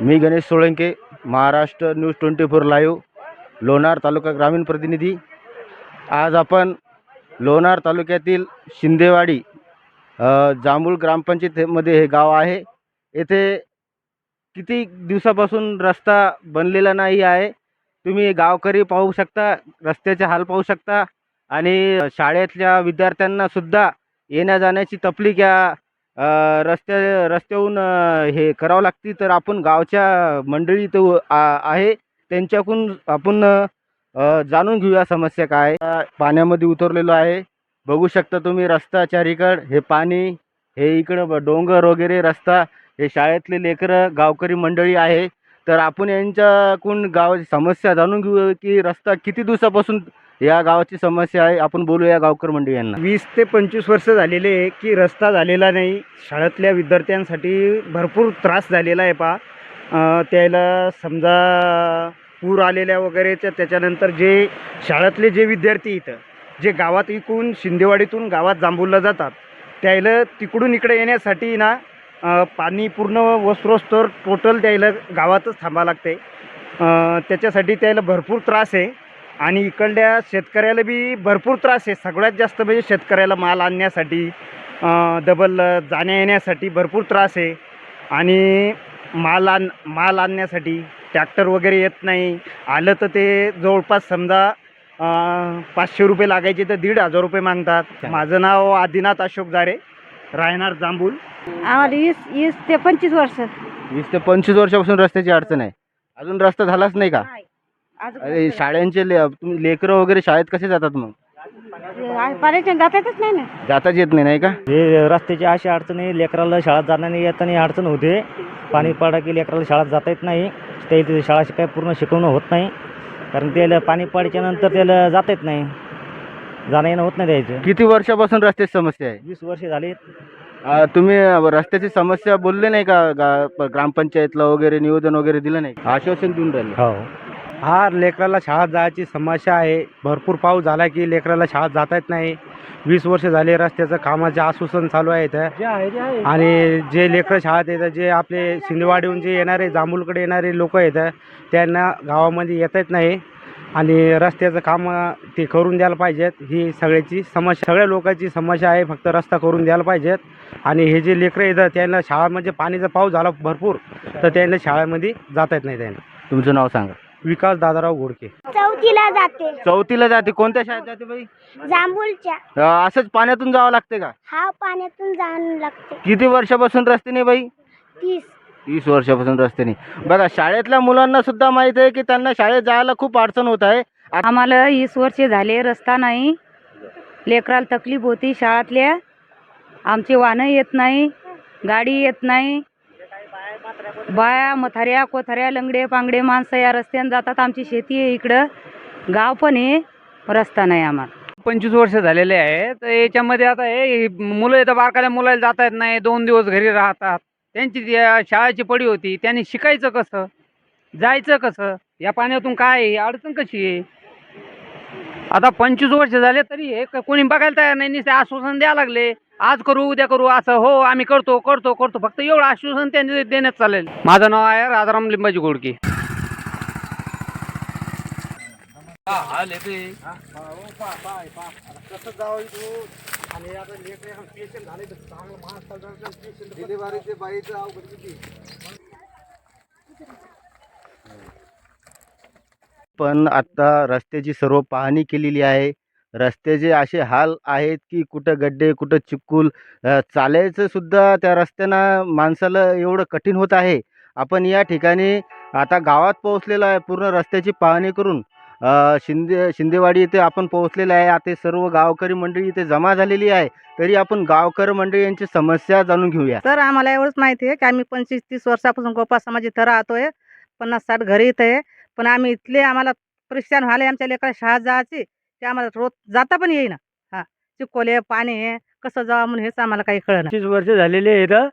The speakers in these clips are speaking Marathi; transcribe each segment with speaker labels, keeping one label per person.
Speaker 1: मी Ganesh Solanke Maharashtra news twenty four live Lonar taluka ग्रामीण प्रतिनिधी. आज आपण लोणार तालुक्यातील शिंदेवाडी अ, जांभूळ हे गाव आहे. येथे किती दिवसापासून रस्ता बनलेला नाही आहे. तुम्ही गावकरी पाहू शकता रस्त्याचे हाल पाहू शकता आणि शाळेतल्या विद्यार्थ्यांनासुद्धा येण्या जाण्याची तपलीक या रस्त्या रस्त्याहून हे करावं लागते तर आपण गावच्या मंडळी आहे. त्यांच्याकडून आपण जाणून घेऊया समस्या काय. पाण्यामध्ये उतरलेलो आहे. बघू शकता तुम्ही रस्ता चारीकड. हे पाणी हे इकडं डोंगर वगैरे रस्ता हे शाळेतले लेकरं गावकरी मंडळी आहे. तर आपण यांच्याकडून गावाची समस्या जाणून घेऊ की रस्ता किती दिवसापासून या गावाची समस्या आहे. आपण बोलूया गावकर मंडळी यांना.
Speaker 2: वीस ते पंचवीस वर्ष झालेले आहे की रस्ता झालेला नाही. शाळेतल्या विद्यार्थ्यांसाठी भरपूर त्रास झालेला आहे पा त्याला समजा पूर आलेल्या वगैरेच्या त्याच्यानंतर जे शाळेतले जे विद्यार्थी इथं जे गावात इकून शिंदेवाडीतून गावात जांभूलला जातात त्याला तिकडून इकडे येण्यासाठी ना पाणी पूर्ण वस्त्रोस्तर टोटल त्याला गावातच थांबा लागते त्याच्यासाठी त्याला भरपूर त्रास आहे. आणि इकडल्या शेतकऱ्याला बी भरपूर त्रास आहे. सगळ्यात जास्त म्हणजे शेतकऱ्याला माल आणण्यासाठी डबल जाण्या येण्यासाठी भरपूर त्रास आहे. आणि माल आण माल आणण्यासाठी ट्रॅक्टर वगैरे येत नाही. आलं तर ते जवळपास समजा पाचशे रुपये लागायचे तर दीड हजार रुपये मागतात. माझं नाव आदिनाथ अशोक जारे राहणार जांभूल
Speaker 3: आम्हाला वीस वीस ते पंचवीस वर्ष.
Speaker 1: वीस ते पंचवीस वर्षापासून रस्त्याची अडचण आहे. अजून रस्ता झालाच नाही का? अरे शाळांचे ले तुम्ही लेकरं वगैरे शाळेत कसे जातात मग?
Speaker 3: पाण्याच्या जातातच नाही ना.
Speaker 1: जाताच येत नाही नाही का?
Speaker 2: हे रस्त्याची अशी अडचणी लेकराला शाळेत जाताना येताना अडचण होते. पाणी पडा की लेकराला शाळेत जाता येत नाही. त्या इथे शाळा काही पूर्ण शिकवणं होत नाही. कारण त्याला पाणी पडायच्या नंतर त्याला जाता येत नाही. जाणं येणं होत नाही द्यायचं
Speaker 1: किती वर्षापासून रस्त्याची समस्या आहे?
Speaker 2: वीस वर्ष झाली.
Speaker 1: अं, तुम्ही रस्त्याची समस्या बोलले नाही का गा- ग्रामपंचायतला वगैरे निवेदन वगैरे दिलं नाही? का? आश्वासन देऊन राहिले.
Speaker 2: हो. हा लेकराला शाळेत जायची समस्या आहे. भरपूर पाऊस झाला की लेकराला शाळेत जाता येत नाही. वीस वर्ष झाले रस्त्याचं कामाचे आश्वासन चालू आहे इथं. आणि जे लेकरं शाळेत येतात जे आपले शिंदेवाडीहून जे येणारे जांभूलकडे येणारे लोक येतात त्यांना गावामध्ये येता येत नाही. आणि रस्त्याचं काम ते करून द्यायला पाहिजेत. ही सगळ्याची समस्या सगळ्या लोकांची समस्या आहे. फक्त रस्ता करून द्यायला पाहिजेत. आणि हे जे लेकरं येतात त्यांना शाळामध्ये पाणीचा पाऊस झाला भरपूर तर त्यांना शाळेमध्ये जाता येत नाही त्यांना.
Speaker 1: तुमचं नाव सांगा.
Speaker 2: विकास दादाराव घोडके.
Speaker 3: चौथीला जाते.
Speaker 1: चौथीला जाते. कोणत्या शाळेत जाते बाई?
Speaker 3: जांभूलच्या
Speaker 1: अं, असंच पाण्यातून जावं लागते का?
Speaker 3: हा पाण्यातून जाणं लागते.
Speaker 1: किती वर्षापासून रस्ते नाही बाई?
Speaker 3: तीस.
Speaker 1: तीस वर्षापासून रस्ते नाही. बघा शाळेतल्या मुलांना सुद्धा माहीत आहे की त्यांना शाळेत जायला खूप अडचण होत आहे.
Speaker 4: आम्हाला वीस वर्षे झाले रस्ता नाही. लेकराला तकलीफ होती शाळातल्या. आमची वाहनं येत नाही गाडी येत नाही. बाया मथाऱ्या कोथाऱ्या लंगडे पांगडे माणसं या रस्त्याने जातात. आमची शेती आहे इकडं. गाव पण आहे रस्ता नाही आम्हाला.
Speaker 5: पंचवीस वर्ष झालेले आहे. तर याच्यामध्ये आता हे मुलं येतं बारकाल्या मुलाला जाता येत नाही. दोन दिवस घरी राहतात. त्यांची शाळेची पडी होती त्यांनी शिकायचं कसं? जायचं कसं? या पाण्यातून काय आहे? अडचण कशी आहे? आता पंचवीस वर्ष झाले तरी हे क- कोणी बघायला तयार नाही नुसते आश्वासन द्यायला लागले. आज करू उद्या करू असं हो आम्ही करतो करतो करतो. फक्त एवढं आश्वासन त्यांनी देण्यात चालेल माझं नाव आहे राजाराम लिंबाजी घोडके.
Speaker 1: पण आत्ता रस्त्याची सर्व पाहणी केलेली आहे. रस्त्याचे असे हाल आहेत की कुठं गड्डे कुठं चिक्कूल चालायचंसुद्धा त्या रस्त्यानं माणसाला एवढं कठीण होत आहे. आपण या ठिकाणी आता गावात पोहोचलेलो आहे पूर्ण रस्त्याची पाहणी करून. शिंदे शिंदेवाडी इथे आपण पोहोचलेलं आहे. आता सर्व गावकरी मंडळी इथे जमा झालेली आहे. तरी आपण गावकरी मंडळी यांची समस्या जाणून घेऊया.
Speaker 6: तर आम्हाला एवढंच माहिती आहे की आम्ही पंचवीस तीस वर्षापासून गोपाळ समाज इथं राहतोय. पन्नास साठ घरी इथं आहे. पण आम्ही इथले आम्हाला परेशान व्हायला आमच्या लेकरा शाळेत जायची ते आम्हाला रोज जाता पण येईना. हा चिकोले पाणी आहे कसं जावं म्हणून हेच आम्हाला काही कळलं
Speaker 2: तीस वर्ष झालेले इथं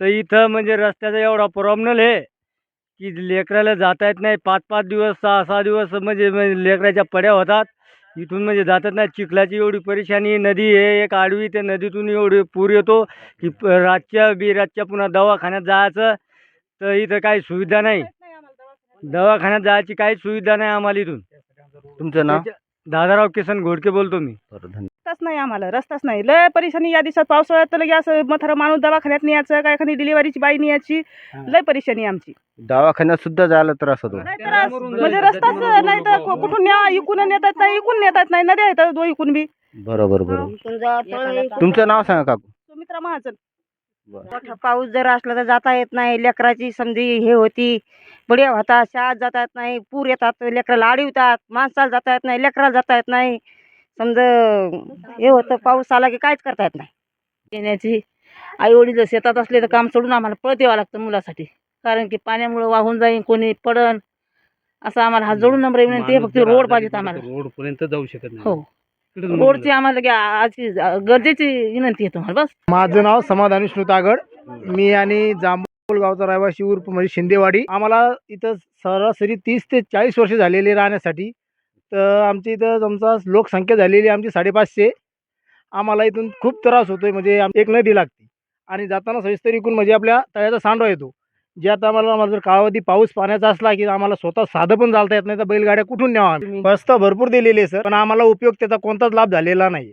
Speaker 2: तर इथं म्हणजे रस्त्याचा एवढा प्रॉब्लेम आहे की लेकराला जाता येत नाही. पाच पाच दिवस सहा सहा दिवस म्हणजे म्हणजे लेकराच्या पड्या होतात. इथून म्हणजे जातात नाही. चिखलाची एवढी परेशानी नदी आहे एक आडवी त्या नदीतून एवढी पूर येतो की प- रातच्या बी रातच्या पुन्हा दवाखान्यात जायचं.
Speaker 7: तर इथं काही सुविधा नाही. दवाखान्यात जायची काहीच सुविधा नाही आम्हाला इथून.
Speaker 1: तुमचं नाव?
Speaker 7: दादाराव किसन घोडके बोलतो मी.
Speaker 1: बरं धन्यवाद.
Speaker 6: रस्ताच नाही आम्हाला रस्ताच नाही. लय परेशानी या दिवसात पावसाळ्यात तर लगे असं म्हातारा माणूस दवाखान्यात न्यायचं काय एखादी डिलिव्हरीची बाई न्यायची. लय परेशानी आमची.
Speaker 1: दवाखान्यात सुद्धा जायला त्रास होतो.
Speaker 6: नाही तर असं- म्हणजे रस्ताच नाही तर कु- कुठून न्या इकून नेतात नाही इकून नेतात नाही. नद्या आहेत दो इकून बी.
Speaker 1: बरोबर बरोबर. तुमचं नाव सांगा काकू.
Speaker 6: सुमित्रा महाजन.
Speaker 4: मोठा पाऊस जर असला तर जाता येत नाही. लेकराची समजी हे होती. बढिया होतात शाळेत जाता येत नाही. पूर येतात. लेकराला अडवतात माणसाला जाता येत नाही. लेकराला जाता येत नाही. समजा हे होतं. पाऊस आला की काहीच करता येत नाही. येण्याची आई वडील शेतात असले तर काम सोडून आम्हाला पळत यावं लागतं मुलासाठी. कारण की पाण्यामुळे वाहून जाईन कोणी पडन. असं आम्हाला हा जोडून नंबर विनंती आहे. फक्त रोड पाहिजेत आम्हाला.
Speaker 8: रोड पर्यंत जाऊ शकत नाही.
Speaker 4: हो. रोडची आम्हाला की आजची गरजेची विनंती आहे तुम्हाला बस.
Speaker 7: माझं नाव समाधान विष्णू तागड मी आणि जांभूळ गावचा रहिवासी उर्फ म्हणजे शिंदेवाडी. आम्हाला इथं सरासरी तीस ते चाळीस वर्ष झालेली राहण्यासाठी. तर आमची इथं आमचा लोकसंख्या झालेली आहे आमची साडेपाचशे. आम्हाला इथून खूप त्रास होतोय म्हणजे एक नदी लागते. आणि जाताना सविस्तर इकून म्हणजे आपल्या तळ्याचा सांडवा येतो. जे आता आम्हाला आम्हाला जर कालावधी पाऊस पाण्याचा असला की आम्हाला स्वतः साधं पण चालता येत नाही तर बैलगाड्या कुठून न्यावा प्रस्ताव भरपूर दिलेले आहे सर. पण आम्हाला उपयोग त्याचा कोणताच लाभ झालेला नाही